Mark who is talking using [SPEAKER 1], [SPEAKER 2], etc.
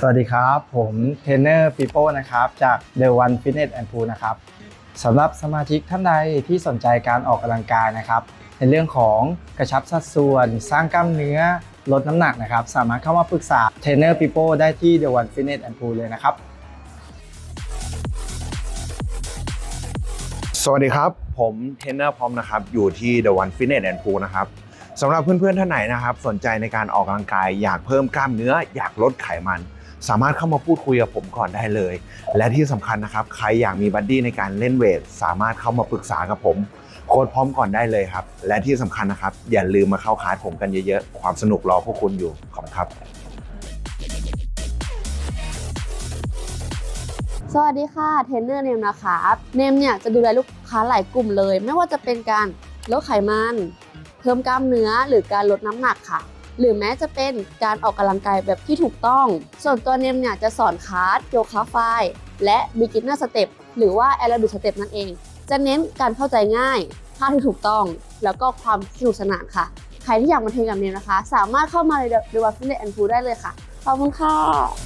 [SPEAKER 1] สวัสดีครับ ผมเทรนเนอร์ปีโป้นะครับ จาก The One Fitness and Pool นะครับสำหรับสมาชิกท่านใดที่สนใจการออกกำลังกายนะครับ ในเรื่องของกระชับสัดส่วน สร้างกล้ามเนื้อ ลดน้ำหนักนะครับ สามารถเข้ามาปรึกษาเทรนเนอร์ปีโป้ได้ที่ The One Fitness and Pool เลยนะครับ
[SPEAKER 2] สวัสดีครับ ผมเทรนเนอร์พร้อมนะครับ อยู่ที่ The One Fitness and Pool นะครับสำหรับเพื่อนๆท่านไหนนะครับ สนใจในการออกกำลังกาย อยากเพิ่มกล้ามเนื้อ อยากลดไขมัน สามารถเข้ามาพูดคุยกับผมก่อนได้เลย และที่สำคัญนะครับ ใครอยากมีบัดดี้ในการเล่นเวท สามารถเข้ามาปรึกษากับผมโค้ดพร้อมก่อนได้เลยครับ และที่สำคัญนะครับ อย่าลืมมาเข้าคลาสผมกันเยอะๆ ความสนุกรอพวกคุณอยู่ขอบคุณครับ
[SPEAKER 3] สวัสดีค่ะเทรนเนอร์เนมนะคะเนมเนี่ยจะดูแลลูกค้าหลายกลุ่มเลย ไม่ว่าจะเป็นการลดไขมัน เพิ่มกล้ามเนื้อหรือการลดน้ำหนักค่ะ หรือแม้จะเป็นการออกกำลังกายแบบที่ถูกต้อง ส่วนตัวเนมเนี่ยจะสอนคาร์ดโยคะไฟและบิ๊กินเนอร์สเต็ปหรือว่า aerobic step นั่นเอง จะเน้นการเข้าใจง่ายท่าที่ถูกต้อง แล้วก็ความสนุกสนานค่ะ ใครที่อยากมาเทรนกับเนมนะคะ สามารถเข้ามาใน The One Fitness and Pool ได้เลยค่ะ ขอบคุณค่ะ